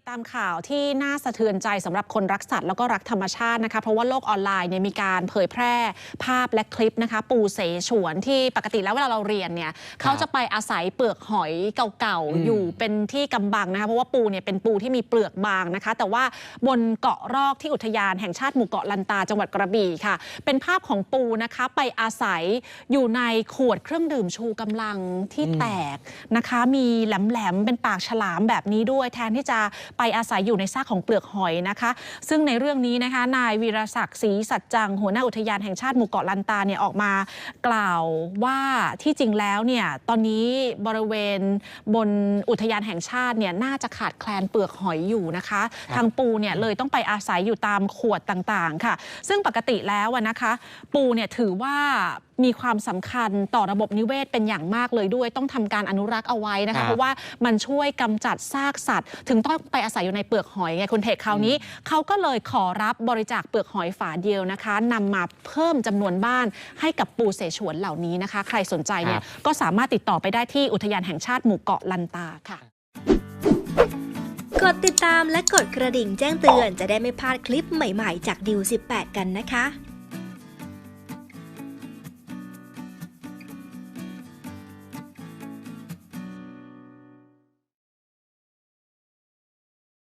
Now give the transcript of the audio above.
ติดตามข่าวที่น่าสะเทือนใจสำหรับคนรักสัตว์แล้วก็รักธรรมชาตินะคะเพราะว่าโลกออนไลน์เนี่ยมีการเผยแพร่ภาพและคลิปนะคะ ปูเสฉวนที่ปกติแล้วเวลาเราเรียนเนี่ยเขาจะไปอาศัยเปลือกหอยเก่าอืมๆอยู่เป็นที่กำบังนะคะเพราะว่าปูเนี่ยเป็นปูที่มีเปลือกบางนะคะ แต่ว่าบนเกาะรอกที่อุทยานแห่งชาติหมู่เกาะลันตาจังหวัดกระบี่ค่ะ เป็นภาพของปูนะคะไปอาศัยอยู่ในขวดเครื่องดื่มชูกำลังที่อืมแตกนะคะ มีแหลมๆเป็นปากฉลามแบบนี้ด้วยแทนที่จะไปอาศัยอยู่ในซากของเปลือกหอยนะคะ ซึ่งในเรื่องนี้นะคะนายวีรศักดิ์ศรีสัจจัง หัวหน้าอุทยานแห่งชาติหมู่เกาะลันตาเนี่ยออกมากล่าวว่าที่จริงแล้วเนี่ยตอนนี้บริเวณบนอุทยานแห่งชาติเนี่ยน่าจะขาดแคลนเปลือกหอยอยู่นะคะครับทางปูเนี่ยเลยต้องไปอาศัยอยู่ตามขวดต่างๆค่ะ ซึ่งปกติแล้วอะนะคะ ปูเนี่ยถือว่า มีความสำคัญต่อระบบนิเวศเป็นอย่างมากเลยด้วย ต้องทำการอนุรักษ์เอาไว้นะครัคะบเพราะว่ามันช่วยกำจัดซากสัตว์ ถึงต้องไปอาศัยอยู่ในเปลือกหอยไงคุณเทคคราวนี้เขาก็เลยขอรับบริจาคเปลือกหอยฝาเดียวนะคะนำมาเพิ่มจำนวนบ้านให้กับปูเสฉวนเหล่านี้นะคะ ใครสนใจเนี่ยก็สามารถติดต่อไปได้ที่อุทยานแห่งชาติหมู่เกาะลันตาค่ะกดติดตามและกดกระดิ่งแจ้งเตือนจะได้ไม่พลาดคลิปใหม่ๆ จากดิว18 กันนะคะ